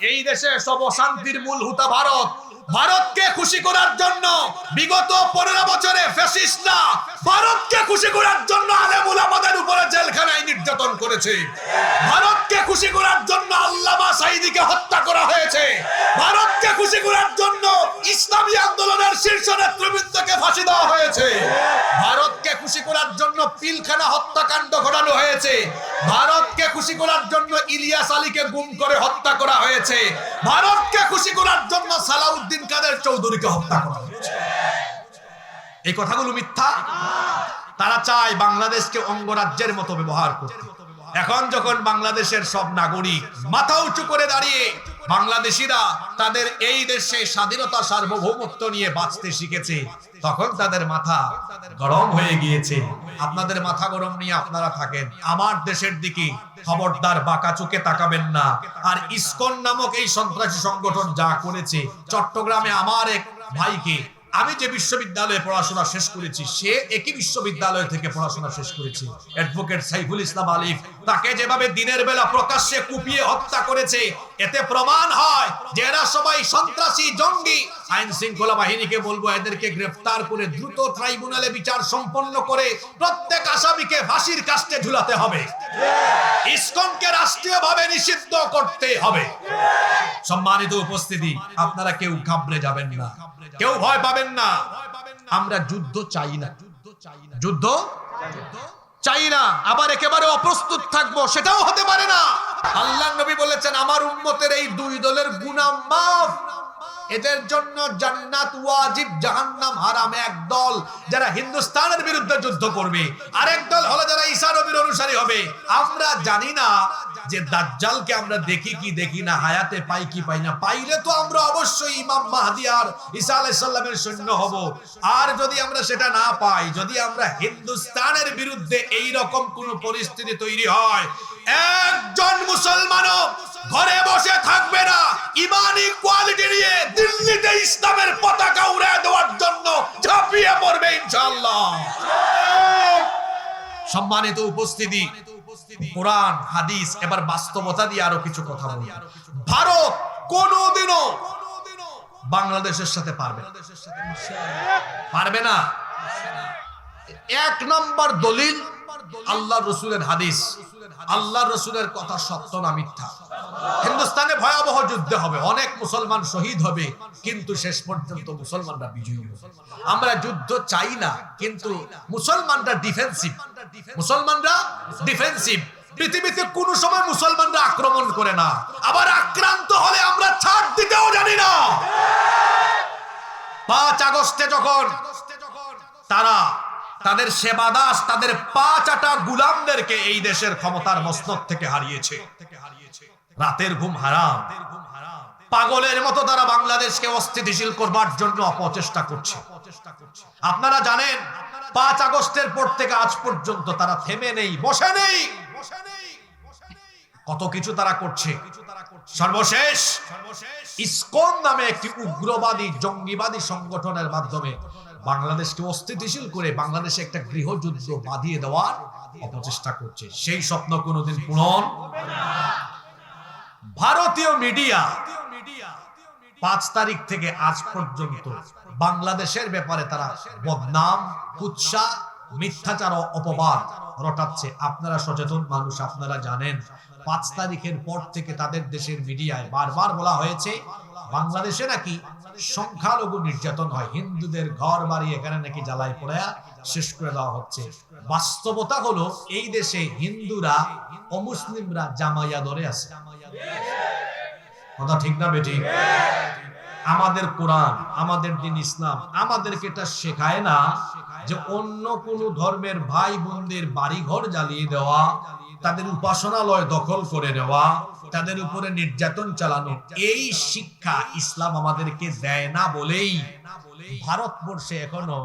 এই দেশে সব অশান্তির মূল হুতা ভারত। ভারতকে খুশি করার জন্য বিগত পনেরো বছরে ফ্যাসিস্টরা ভারতকে খুশি করার জন্য আলেমুল আমাদের উপরে জেলখানায় নির্যাতন করেছে। ভারতকে খুশি করার জন্য আল্লামা সাইদিকে হত্যা করা হয়েছে। ভারতকে খুশি করার জন্য ইসলামী আন্দোলনের শীর্ষ নেতৃবৃন্দকে ফাঁসি দেওয়া হয়েছে। ভারতকে খুশি করার জন্য পিলখানা হত্যাকাণ্ড ঘটানো হয়েছে। ভারতকে খুশি করার জন্য ইলিয়াস আলীকে গুম করে হত্যা করা হয়েছে। ভারতকে খুশি করার জন্য সালাউদ্দিন কাদের চৌধুরীকে হত্যা করা হয়েছে? এই কথাগুলো মিথ্যা? তারা চায় বাংলাদেশকে অঙ্গরাজ্যের মতো ব্যবহার করতে। এখন যখন বাংলাদেশের সব নাগরিক মাথা উঁচু করে দাঁড়িয়ে বাংলাদেশিরা তাদের এই দেশে স্বাধীনতা সার্বভৌমত্ব নিয়ে বাঁচতে শিখেছে। তখন তাদের মাথা গরম হয়ে গিয়েছে। আপনাদের মাথা গরম নিয়ে আপনারা থাকেন। আমার দেশের দিকে খবরদার বাঁকা চোখে তাকাবেন না। আর ইসকন নামক এই সন্ত্রাসী সংগঠন যা করেছে, চট্টগ্রামে আমার এক ভাইকে আমি যে বিশ্ববিদ্যালয়ে পড়াশোনা শেষ করেছি, সে একই বিশ্ববিদ্যালয় থেকে পড়াশোনা শেষ করেছে। অ্যাডভোকেট সাইফুল ইসলাম আলিফ তাকে যেভাবে দিনের বেলা প্রকাশ্যে কুপিয়ে হত্যা করেছে এতে প্রমাণ হয় যে এরা সবাই সন্ত্রাসী, জঙ্গি। আইন শৃঙ্খলা বাহিনীকে বলব, এদেরকে গ্রেফতার করে দ্রুত ট্রাইব্যুনালে বিচার সম্পন্ন করে প্রত্যেক আসামিকে ফাঁসির কাস্টে ঝুলাতে হবে। ইসকনকে রাষ্ট্রীয়ভাবে নিষিদ্ধ করতে হবে। সম্মানিত উপস্থিতি, আপনারা কেউ ঘাবড়ে যাবেন না। কেউ ভয় পাবেন না। আমরা যুদ্ধ চাই না। যুদ্ধ চাই না। আবার একেবারে অপ্রস্তুত থাকব, সেটাও হতে পারে না। আল্লাহ নবী বলেছেন আমার উম্মতের এই দুই দলের গুণা মাফ। এদের জন্য জান্নাত ওয়াজিব, জাহান্নাম হারাম। এক দল যারা হিন্দুস্তানের বিরুদ্ধে যুদ্ধ করবে, আরেক দল হলো যারা ঈসা নবীর অনুসারী হবে। আমরা জানি না যে দাজ্জালকে আমরা দেখি কি দেখি না, হায়াতে পাই কি পাই না। পাইলে তো আমরা অবশ্যই ইমাম মাহদি আর ঈসা আলাইহিস সালামের সৈন্য হব। আর যদি আমরা সেটা না পাই, যদি আমরা হিন্দুস্তানের বিরুদ্ধে এই রকম কোন পরিস্থিতি তৈরি হয়, একজন মুসলমানও ঘরে বসে থাকবে সম্মানিত উপস্থিতি, কোরআন, হাদিস, এবার বাস্তবতা দিয়ে আরও কিছু কথা বলি ভারত কোনোদিনও বাংলাদেশের সাথে পারবে। পারবে না এক নাম্বার দলিল আল্লাহ রসুলের হাদিস। আল্লাহ রসুলের কথা সত্য না মিথ্যা? হিন্দুস্তানে ভয়াবহ যুদ্ধ হবে, অনেক মুসলমান শহীদ হবে, কিন্তু শেষ পর্যন্ত মুসলমানরা বিজয়ী হবে। আমরা যুদ্ধ চাই না, কিন্তু মুসলমানরা ডিফেন্সিভ মুসলমানরা ডিফেন্সিভ পৃথিবীতে কোন সময় মুসলমানরা আক্রমণ করে না। আবার আক্রান্ত হলে আমরা ছাড় দিতেও জানি না। পাঁচ আগস্টে যখন তারা তাদের সেবাদাস, তাদের পাঁচ আটা গুলামদেরকে এই দেশের ক্ষমতার মসনদ থেকে হারিয়েছে। রাতের ঘুম হারাম। পাগলের মতো তারা বাংলাদেশকে অস্থিতিশীল করবার জন্য অপচেষ্টা করছে। আপনারা জানেন, পাঁচ আগস্টের পর থেকে আজ পর্যন্ত তারা থেমে নেই, বসে নেই। কত কিছু তারা করছে। সর্বশেষ, ইসকন নামে একটি উগ্রবাদী, জঙ্গিবাদী সংগঠনের মাধ্যমে বাংলাদেশকে অস্থিতিশীল করে বাংলাদেশে একটা গৃহযুদ্ধ বাঁধিয়ে দেওয়ার অপচেষ্টা করছে। সেই স্বপ্ন কোনোদিন পূরণ ভারতীয় মিডিয়া পাঁচ তারিখ থেকে আজ পর্যন্ত বাংলাদেশের ব্যাপারে তারা বদনাম, কুৎসা, মিথ্যাচার অপবাদ রটাচ্ছে। আপনারা সচেতন মানুষ, আপনারা জানেন, পাঁচ তারিখের পর থেকে তাদের দেশের মিডিয়ায় বারবার বলা হয়েছে, বাংলাদেশে নাকি সংখ্যালঘু নির্যাতন হয়। হিন্দুদের ঘর বাড়ি এখানে নাকি জ্বালাই পড়ে, শেষ করে দেওয়া হচ্ছে। বাস্তবতা হলো, এই দেশে হিন্দুরা অমুসলিমরা জামাইয়া ধরে আছে। কথা ঠিক না বেটি আমাদের কোরআন, আমাদের দিন ইসলাম, আমাদেরকে এটা শেখায় না যে অন্য কোন ধর্মের ভাই বোনদের বাড়ি ঘর জ্বালিয়ে দেওয়া, তাদের উপাসনালয় দখল করে নেওয়া, তাদের উপরে নির্যাতন চালানো, এই শিক্ষা ইসলাম আমাদেরকে দেয় না বলেই ভারতবর্ষে এখনও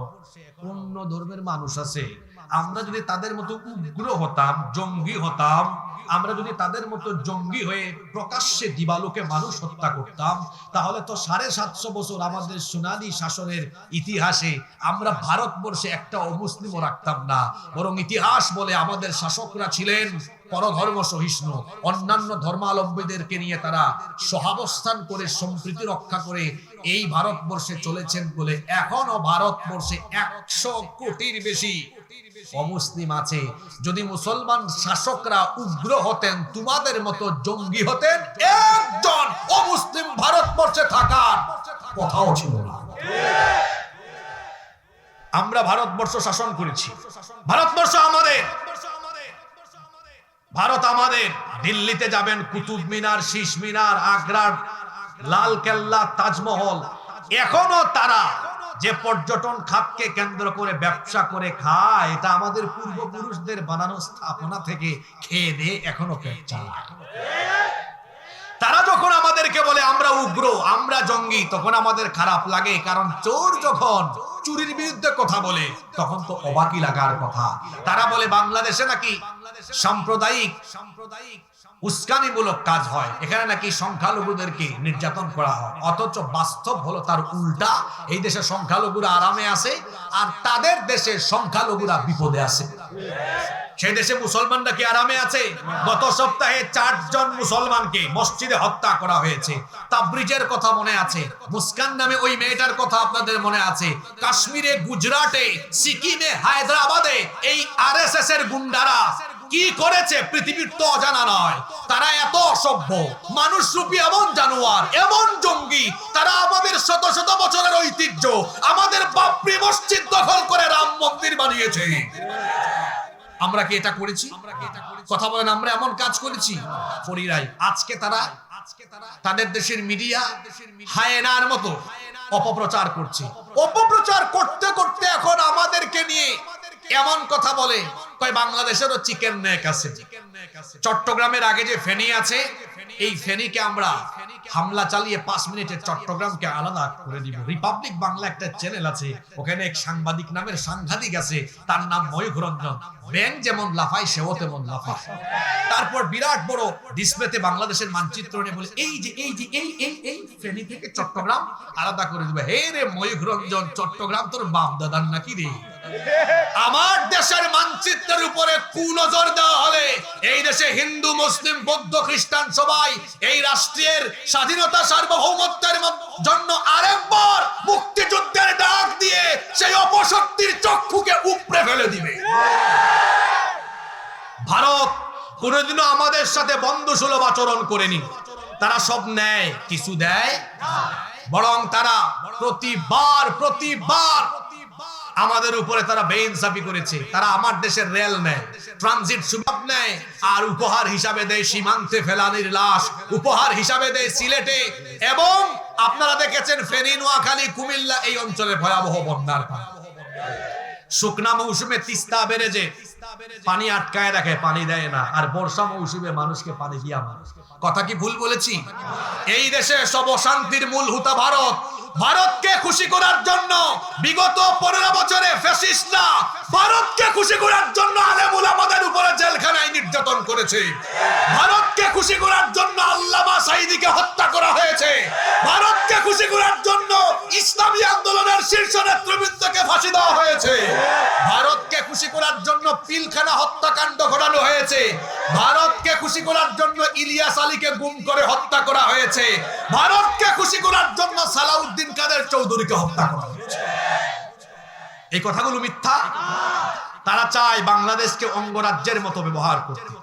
অন্য ধর্মের মানুষ আছে। আমরা যদি তাদের মতো উগ্র হতাম, জঙ্গি হতাম, আমরা যদি তাদের মতো জঙ্গি হয়ে প্রকাশ্যে দিবালোকে মানুষ হত্যা করতাম, তাহলে তো সাড়ে সাতশো বছর আমাদের সোনালী শাসনের ইতিহাসে আমরা ভারতবর্ষে একটা অমুসলিমও রাখতাম না। বরং ইতিহাস বলে আমাদের শাসকরা ছিলেন পরধর্ম সহিষ্ণু। অন্যান্য ধর্মালম্বীদেরকে নিয়ে তারা সহাবস্থান করে সম্প্রীতি রক্ষা করে এই ভারতবর্ষে চলেছেন বলে এখনও ভারতবর্ষে একশো কোটির বেশি অমুসলিম আছে। যদি মুসলমান শাসকরা উগ্র হতেন, তোমাদের মতো জঙ্গি হতেন, একজন অমুসলিম ভারতবর্ষে থাকার কোথাও ছিল না। আমরা ভারতবর্ষ শাসন করেছি। ভারতবর্ষ আমাদের। ভারত আমাদের। দিল্লিতে যাবেন কুতুব মিনার শীষ মিনার আগ্রার লাল কেল্লা, তাজমহল। এখনও তারা যে পর্যটন খাতকে কেন্দ্র করে ব্যবসা করে খায়, এটা আমাদের পূর্বপুরুষদের বানানো স্থাপনা থেকে খেয়ে দিয়ে এখনও চালায়। তারা যখন আমাদেরকে বলে, আমরা উগ্র, আমরা জঙ্গি, তখন আমাদের খারাপ লাগে, কারণ চোর যখন চুরির বিরুদ্ধে কথা বলে, তখন তো অবাকি লাগার কথা। তারা বলে, বাংলাদেশে নাকি সাম্প্রদায়িক সাম্প্রদায়িক উস্কানিমূলক কাজ হয়। এখানে নাকি সংখ্যালঘুদেরকে নির্যাতন করা হয়। অথচ বাস্তব হলো তার উল্টা। এই দেশে সংখ্যালঘুরা আরামে আছে আর তাদের দেশে সংখ্যালঘুরা বিপদে আছে। সেই দেশে মুসলমানরা কি আরামে আছে? গত সপ্তাহে চারজন মুসলমানকে মসজিদে হত্যা করা হয়েছে। তাবরিজের কথা মনে আছে। মুস্কান নামে ওই মেয়েটার কথা আপনাদের মনে আছে। কাশ্মীরে, গুজরাটে, সিকিমে, হায়দ্রাবাদে এই আরএসএস এর গুন্ডারা কি করেছে পৃথিবীর তো অজানা নয়। তারা এত অসভ্য। মানুষ রূপী এমন জানোয়ার, এমন জঙ্গি। তারা আমাদের শত শত বছরের ঐতিহ্য, আমাদের বাপরি মসজিদ দখল করে রাম মন্দির বানিয়েছে। আমরা কি এটা করেছি? কথা বলেন, আমরা এমন কাজ করেছি? করি নাই আজকে তারা তাদের দেশের মিডিয়া হায়নার মতো অপপ্রচার করছে। অপপ্রচার করতে করতে এখন আমাদেরকে নিয়ে এমন কথা বলে, কয় বাংলাদেশেরও চিকেন নেক আছে। চট্টগ্রামের আগে যে ফেনী আছে, এই ফেনীকে আমরা হামলা চালিয়ে পাঁচ মিনিটে চট্টগ্রামকে আলাদা করে দিব। রিপাবলিক বাংলা একটা চ্যানেল আছে, ওখানে এক সাংবাদিক নামের সাংঘাতিক আছে, তার নাম ময়ূখ রঞ্জন। ব্যাং যেমন লাফায়, সেও তেমন লাফায়। তারপর বিরাট বড় ডিসপ্লেতে বাংলাদেশের মানচিত্র নিয়ে বলে, এই যে এই যে, এই এই এই ফেনী থেকে চট্টগ্রাম আলাদা করে দিবে। হে রে ময়ূখ রঞ্জন, চট্টগ্রাম তোর বাপ দাদার নাকি রে? আমার দেশের মানচিত্রের উপরে কুনজর দেওয়া হলে এই দেশে হিন্দু, মুসলিম, বৌদ্ধ, খ্রিস্টান সবাই এই রাষ্ট্রের স্বাধীনতা সার্বভৌমত্বের জন্য আরেকবার মুক্তিযুদ্ধের ডাক দিয়ে সেই অপশক্তির চক্ষুকে উপড়ে ফেলে দিবে। ভারত কোনোদিনও আমাদের সাথে বন্ধু সুলভ আচরণ করেনি। তারা সব নেয়, কিছু দেয়, বরং তারা প্রতিবার প্রতিবার আমাদের উপরে তারা বেইনসাফি করেছে। তারা আমার দেশের রেল নেয়, ট্রানজিট সুবিধা নেয়, আর উপহার হিসাবে দেয় সীমান্তে ফেলানির লাশ, উপহার হিসাবে দেয় সিলেটে। এবং আপনারা দেখেছেন ফেনী, নোয়াখালী, কুমিল্লা, এই অঞ্চলে ভয়াবহ বন্যার শুকনা মৌসুমে তিস্তা বেড়ে যে, পানি আটকায় রাখে, পানি দেয় না। আর বর্ষা মৌসুমে মানুষকে পানি দিয়া মানুষ কথা কি ভুল বলেছি? এই দেশে সব অশান্তির মূল হুতা ভারত। ভারতকে খুশি করার জন্য বিগত পনেরো বছরে ফ্যাসিস্টরা ভারতকে খুশি করার জন্য আলেমুল আমাদের উপরে জেলখানায় নির্যাতন করেছে। ভারতকে খুশি করার জন্য আল্লামা সাইদিকে হত্যা করা হয়েছে। ভারতকে খুশি করার জন্য ইসলামী আন্দোলনের শীর্ষ নেতৃবৃন্দকে ফাঁসি দেওয়া হয়েছে। ভারতকে খুশি করার জন্য পিলখানা হত্যাকাণ্ড ঘটানো হয়েছে। ভারতকে খুশি করার জন্য ইলিয়াস আলীকে গুম করে হত্যা করা হয়েছে। ভারতকে খুশি করার জন্য সালাউদ্দিন কাদের চৌধুরীকে হত্যা করা হয়েছে? এই কথাগুলো মিথ্যা? তারা চায় বাংলাদেশকে অঙ্গরাজ্যের মতো ব্যবহার করতে।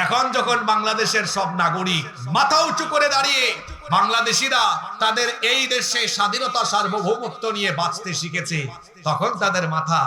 এখন যখন বাংলাদেশের সব নাগরিক মাথা উঁচু করে দাঁড়িয়ে বাংলাদেশিরা তাদের এই দেশে স্বাধীনতা সার্বভৌমত্ব নিয়ে বাঁচতে শিখেছে। তখন তাদের মাথা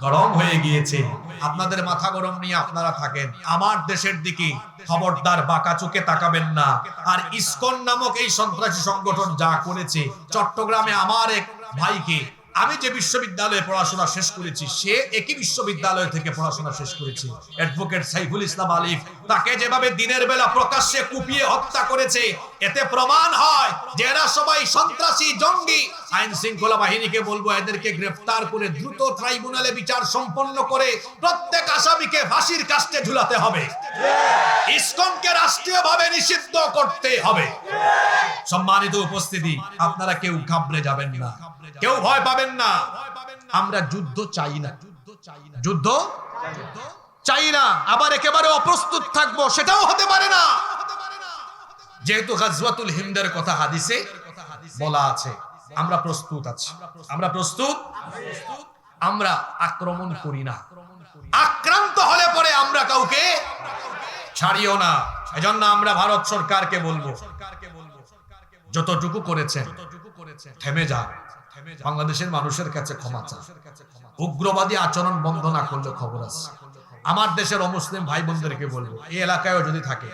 গরম হয়ে গিয়েছে। আপনাদের মাথা গরম নিয়ে আপনারা থাকেন। আমার দেশের দিকে খবরদার বাঁকা চোখে তাকাবেন না। আর ইস্কন নামক এই সন্ত্রাসী সংগঠন যা করেছে, চট্টগ্রামে আমার এক ভাইকে আমি যে বিশ্ববিদ্যালয়ে পড়াশোনা শেষ করেছি, সে একই বিশ্ববিদ্যালয় থেকে পড়াশোনা শেষ করেছি। অ্যাডভোকেট সাইফুল ইসলাম আলিফ তাকে যেভাবে দিনের বেলা প্রকাশ্যে কুপিয়ে হত্যা করেছে, এতে প্রমাণ হয় যে এরা সবাই সন্ত্রাসী, জঙ্গি। আইন শৃঙ্খলা বাহিনীকে বলব, এদেরকে গ্রেফতার করে দ্রুত ট্রাইব্যুনালে বিচার সম্পন্ন করে প্রত্যেক আসামিকে ফাঁসির ঝুলাতে হবে। ইসকনকে রাষ্ট্রীয়ভাবে নিষিদ্ধ করতে হবে। সম্মানিত উপস্থিতি, আপনারা কেউ ঘাবড়ে যাবেন না। কেউ ভয় পাবেন না। আমরা যুদ্ধ চাই না। যুদ্ধ চাই না। আবার একেবারে অপ্রস্তুত থাকব, সেটাও হতে পারে না। যেহেতু গাজওয়াতুল হিন্দের কথা হাদিসে বলা আছে। আমরা প্রস্তুত আছি। আমরা প্রস্তুত? আমরা আক্রমণ করি না। আক্রান্ত হলে পরে আমরা কাউকে ছাড়িও না। এজন্য আমরা ভারত সরকারকে বলব, যতটুকু করেছেন, থেমে যা বাংলাদেশের মানুষের কাছে ক্ষমা চা উগ্রবাদী আচরণ বন্ধ না করলে খবর আছে। আমার দেশের অমুসলিম ভাই বোনদেরকে বলব, এই এলাকায়ও যদি থাকে,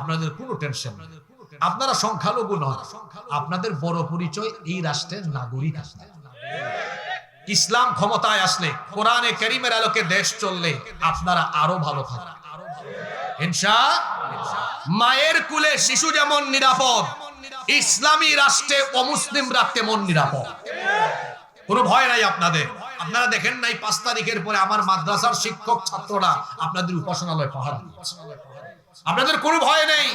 আপনাদের কোনো টেনশন নেই। আপনারা সংখ্যালঘু নন। আপনাদের বড় পরিচয় এই রাষ্ট্রের নাগরিক ইসলাম ক্ষমতায় আসলে, কোরআনে করিমের আলোকে দেশ চললে আপনারা আরও ভালো থাকবেন। মায়ের কুলে শিশু যেমন নিরাপদ, ইসলামী রাষ্ট্রে অমুসলিমরা তেমন নিরাপদ। কোনো ভয় নাই আপনাদের। আপনারা দেখেন নাই, পাঁচ তারিখের পরে আমার মাদ্রাসার শিক্ষক ছাত্ররা আপনাদের উপাসনালয় পাহাড় আপনাদের কোনো ভয় নেই।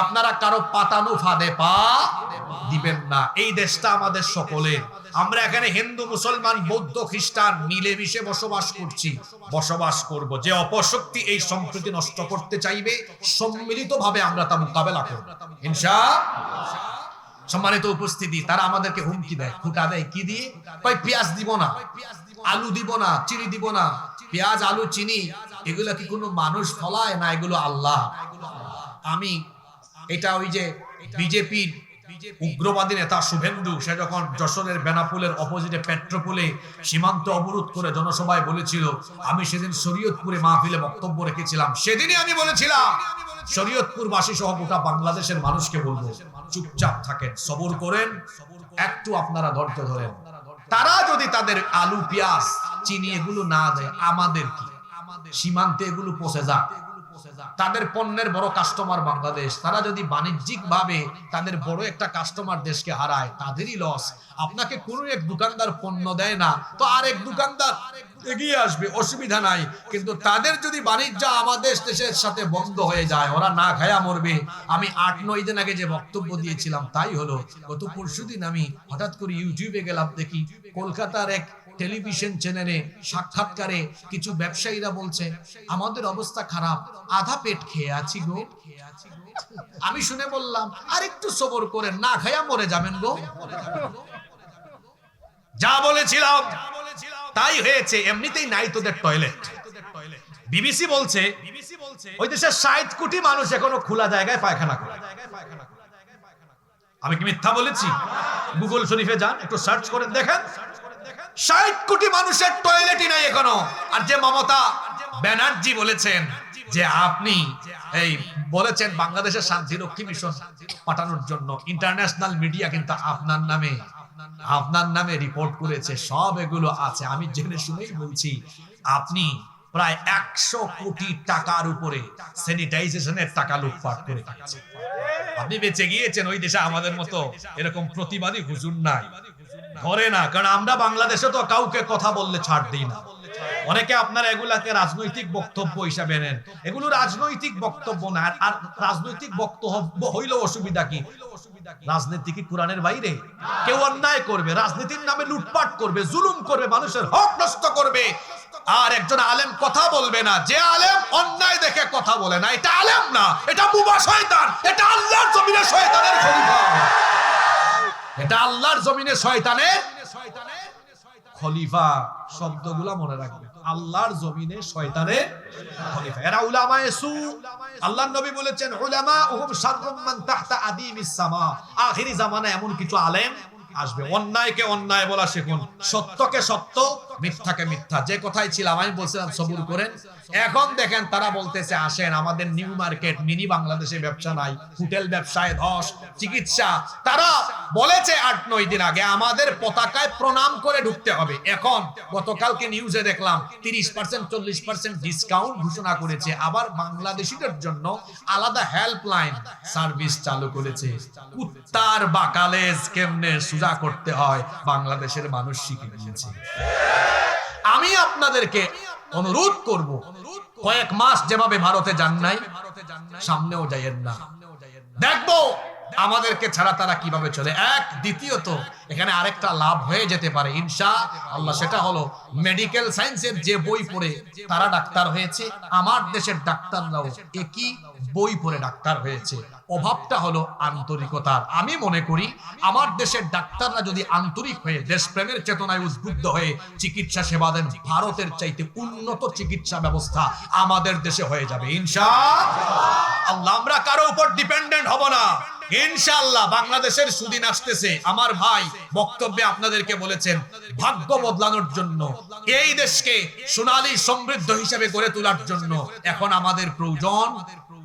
আপনারা কারও পাতানো ফাঁদে পা দিবেন না। এই দেশটা আমাদের সকলের। আমরা এখানে হিন্দু, মুসলমান, বৌদ্ধ, খ্রিস্টান মিলেমিশে বসবাস করছি। বসবাস করব। যে অপশক্তি এই সম্প্রীতি নষ্ট করতে চাইবে সম্মিলিত ভাবে আমরা তা মোকাবেলা করব। ইনশা সম্মানিত উপস্থিতি, তারা আমাদেরকে হুমকি দেয় খুঁটা দেয় কি দিয়ে? কয়, পেঁয়াজ দিব না, আলু দিব না, চিনি দিব না, পেঁয়াজ, আলু, চিনি, এগুলো কি কোনো মানুষ ফলায় না এগুলো আল্লাহ? আমি এটা ওই যে বিজেপির উগ্রবাদী নেতা শুভেন্দু, সে যখন যশোরের বেনাপুলের অপোজিটে পেট্রোপোলে সীমান্ত অবরোধ করে জনসভায় বলেছিল, আমি সেদিন শরীয়তপুরে মাহফিলে বক্তব্য রেখেছিলাম। সেদিনই আমি বলেছিলাম শরীয়তপুর বাসী সহ গোটা বাংলাদেশের মানুষকে বলব, চুপচাপ থাকেন, সবর করেন, একটু আপনারা ধৈর্য ধরেন। তারা যদি তাদের আলু, পেঁয়াজ, চিনি এগুলো না দেয়, আমাদের কি? সীমান্তে এগুলো পচে যাক। তাদের পণ্যের বড় কাস্টমার বাংলাদেশ। তারা যদি বাণিজ্যিক ভাবে তাদের বড় একটা কাস্টমার দেশকে হারায়, তাদেরই লস আপনাকে কোনো এক দোকানদার পণ্য দেয় না, তো আরেক দোকানদার এগিয়ে আসবে, অসুবিধা নাই। কিন্তু তাদের যদি বাণিজ্য আমাদের দেশের সাথে বন্ধ হয়ে যায়, ওরা না খায়া মরবে। আমি আট নয় দিন আগে যে বক্তব্য দিয়েছিলাম, তাই হলো, গত পরশু আমি হঠাৎ করে ইউটিউবে গেলাম দেখি, কলকাতার এক টেলিভিশন চ্যানেলে সাক্ষাৎকারে কিছু ব্যবসায়ীরা বলছে, আমাদের অবস্থা খারাপ, আধা পেট খেয়ে আছি গো। আমি শুনে বললাম আর একটু সবর করে না খায়া মরে যাবেন গো। যা বলেছিলাম, তাই হয়েছে, এমনিতেই নাই তোদের টয়লেট। বিবিসি বলছে, ওই দেশের ষাট কোটি মানুষ এখনও খোলা জায়গায় পায়খানা করে। আমি কি মিথ্যা বলেছি? গুগল শরীফে যান, একটু সার্চ করে দেখেন। ষাট কোটি মানুষের টয়লেটই নাই এখনও। আর যে মমতা ব্যানার্জি বলেছেন যে আপনি এই বলেছেন বাংলাদেশের শান্তিরক্ষী মিশন পাঠানোর জন্য ইন্টারন্যাশনাল মিডিয়া কিন্তু আপনার নামে আপনার নামে রিপোর্ট করেছে, সব এগুলো আছে। আমি জেনে শুনেই বলছি, আপনি প্রায় একশো কোটি টাকার উপরে স্যানিটাইজেশনের টাকা লুটপাট করে আপনি বেঁচে গিয়েছেন, ওই দেশে আমাদের মতো এরকম প্রতিবাদী হুজুর নাই। ধরে না, কারণ আমরা বাংলাদেশে তো কাউকে কথা বললে ছাড় দিই না। অনেকে আপনারা এগুলাকে রাজনৈতিক বক্তব্য হিসাবে নেন। এগুলো রাজনৈতিক বক্তব্য না। আর রাজনৈতিক বক্তব্য হইলেও অসুবিধা কি? রাজনীতি কি কোরআনের বাইরে? কেউ অন্যায় করবে, রাজনীতির নামে লুটপাট করবে, জুলুম করবে, মানুষের হক নষ্ট করবে। আর একজন আলেম কথা বলবে না। যে আলেম অন্যায় দেখে কথা বলে না। এটা আলেম না। এটা বুবা শয়তান। এটা আল্লাহর জমিনে শয়তানের খলিফা। এটা আল্লাহর জমিনে শয়তানের খলিফা শব্দগুলা মনে রাখবে। আল্লাহর জমিনে শয়তানের খলিফা। এরা উলামায়ে সু। আল্লাহর নবী বলেছেন উলামা উহুম শাররুম মান তাহতা আদিমিস সামা। আখিরি জামানা এমন কিছু আলেম আসবে। অন্যায়কে অন্যায় বলা শিখুন, সত্যকে সত্য মিথ্যাকে মিথ্যা। যে কথাই ছিলাম আমি বলছিলাম, সবুর করেন। এখন দেখেন, তারা বলতেছে, আসেন, আমাদের নিউ মার্কেট, মিনি বাংলাদেশে ব্যবসা নাই, হোটেল ব্যবসায় ধস, চিকিৎসা। তারা বলেছে আট, নয় দিন আগে, আমাদের পতাকায় প্রণাম করে ঢুকতে হবে। এখন গতকালকে নিউজে দেখলাম, তিরিশ পার্সেন্ট চল্লিশ পার্সেন্ট ডিসকাউন্ট ঘোষণা করেছে। আবার বাংলাদেশিদের জন্য আলাদা হেল্পলাইন সার্ভিস চালু করেছে। কুত্তার বাকালেজ কেমনে সুজা করতে হয়? বাংলাদেশের মানুষ শিখে নিয়েছে। আমি আপনাদেরকে অনুরোধ করব, কয়েক মাস যেভাবে ভারতে যান নাই, সামনেও যাইয়েন না। দেখব আমাদেরকে ছাড়া তারা কীভাবে চলে। এক, দ্বিতীয়ত, এখানে আরেকটা লাভ হয়ে যেতে পারে, ইনশা আল্লাহ। সেটা হলো মেডিকেল সায়েন্সের যে বই পড়ে তারা ডাক্তার হয়েছে, আমার দেশের ডাক্তাররাও একই বই পড়ে ডাক্তার হয়েছে। অভাবটা হলো আন্তরিকতার। আমি মনে করি, আমার দেশের ডাক্তাররা যদি আন্তরিক হয়ে দেশপ্রেমের চেতনায় উদ্বুদ্ধ হয়ে চিকিৎসা সেবা দেন, ভারতের চাইতে উন্নত চিকিৎসা ব্যবস্থা আমাদের দেশে হয়ে যাবে। ইনশা আল্লাহ, আমরা কারও উপর ডিপেন্ডেন্ট হব না। ইনশাআল্লাহ, বাংলাদেশের সুদিন আসতেছে। আমার ভাই বক্তব্যে আপনাদেরকে বলেছেন, ভাগ্য বদলানোর জন্য, এই দেশকে সোনালী সমৃদ্ধ হিসেবে গড়ে তোলার জন্য এখন আমাদের প্রয়োজন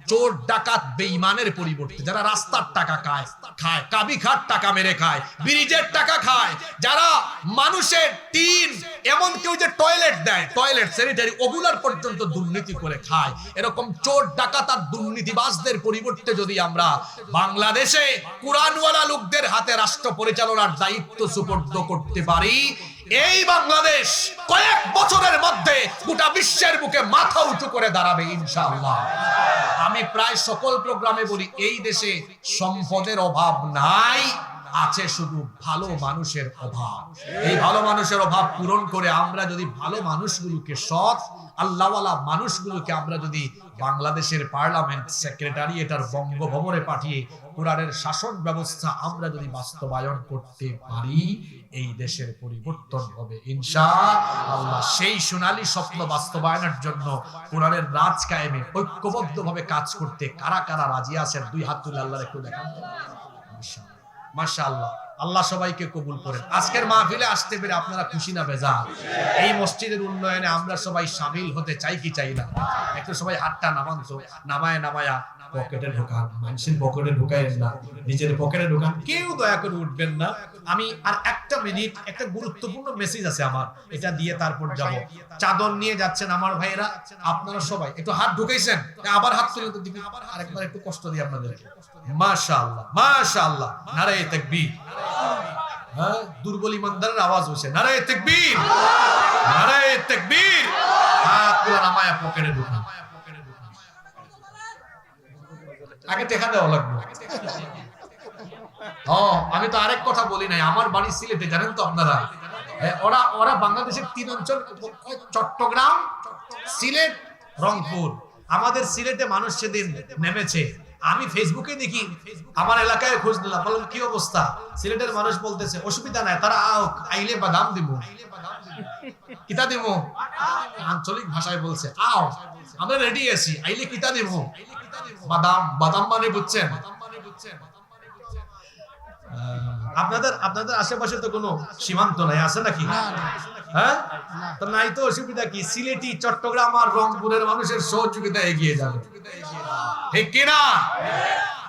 চোর ডাকাত বেঈমানের পরিবর্তে যারা রাস্তার টাকা খায় খায় কাবি খাট টাকা মেরে খায়, ব্রিজের টাকা খায়, যারা মানুষের টিন, এমন কেউ যে টয়লেট দেয়, টয়লেট, স্যানিটারি, ওগুলার পর্যন্ত দুর্নীতি করে খায়। এরকম চোর ডাকাত আর দুর্নীতিবাজদের পরিবর্তে যদি আমরা বাংলাদেশে কোরআনওয়ালা লোকদের হাতে রাষ্ট্র পরিচালনার দায়িত্ব সুপর্দ করতে পারি এই বাংলাদেশ কয়েক বছরের মধ্যে গোটা বিশ্বের বুকে মাথা উঁচু করে দাঁড়াবে, ইনশাআল্লাহ। আমি প্রায় সকল প্রোগ্রামে বলি, এই দেশে সম্পদের অভাব নাই। আছে শুধু ভালো মানুষের অভাব। এই ভালো মানুষের অভাব পূরণ করে আমরা যদি ভালো মানুষগুলোকে সৎ আল্লাহওয়ালা মানুষগুলোকে আমরা যদি বাংলাদেশের পার্লামেন্ট সেক্রেটারিয়েটার বঙ্গভবনে পাঠিয়ে কোরআনের শাসন ব্যবস্থা আমরা যদি বাস্তবায়ন করতে পারি এই দেশের পরিবর্তন হবে। ইনশা আল্লাহ সেই সোনালী স্বপ্ন বাস্তবায়নের জন্য কোরআনের রাজ কায়েমে ঐক্যবদ্ধভাবে কাজ করতে কারা কারা রাজি আছেন দুই হাত তুলে আল্লাহর একটু দেখান। মাশাআল্লাহ। আল্লাহ সবাইকে কবুল করেন। আজকের মাহফিলে আসতে পেরে আপনারা খুশি না বেজা এই মসজিদের উন্নয়নে আমরা সবাই সামিল হতে চাই কি চাই না? একটু সবাই হাতটা নামান সবাই নামায় নামায়া পকেটে ঢোকান, মানুষের পকেটে ঢুকাইন না, নিজের পকেটে ঢোকান, কেউ দয়া করে উঠবেন না। আমি, আর একটা মিনিট একটা গুরুত্বপূর্ণ মেসেজ আছে আমার, এটা দিয়ে তারপর যাব। চাদর নিয়ে যাচ্ছেন আমার ভাইয়েরা, আপনারা সবাই, একটু হাত ঢুকাইছেন, আবার হাত তুলে তো দিবি আবার আরেকবার একটু কষ্ট দিই আপনাদেরকে। মাশাআল্লাহ মাশাআল্লাহ, নারায়ে তাকবীর। হ্যাঁ দুর্বল ইমানদারের আওয়াজ হচ্ছে নারায়ে তাকবীর। নারায়ে তাকবীর। হাতগুলো নামায়া পকেটে ঢুকান। আগে টেকা দেওয়া লাগবে। হ আমি তো আরেক কথা বলি নাই, আমার বাড়ি সিলেটে, জানেন তো আপনারা? ওরা ওরা বাংলাদেশের তিন অঞ্চল চট্টগ্রাম, সিলেট, রংপুর। আমাদের সিলেটে মানুষ সেদিন নেমেছে। আমি ফেসবুকে দেখি, আমার এলাকায় খোঁজ নিলাম, বললাম, কি অবস্থা? সিলেটের মানুষ বলতেছে, অসুবিধা নাই, তারা আও আইলে বাদাম দিব। কিতা দিব? আঞ্চলিক ভাষায় বলছে, আও, আমরা রেডি আছি, আইলে কিতা দিব? বাদাম বাদাম মানে বুঝছেন? আপনাদের আপনাদের আশেপাশে তো কোনো সীমান্ত নাই, আছে নাকি? হ্যাঁ? তো নাই তো অসুবিধা কি? সিলেটি, চট্টগ্রাম আর রংপুরের মানুষের সহযোগিতা এগিয়ে যাবে। ঠিক কিনা?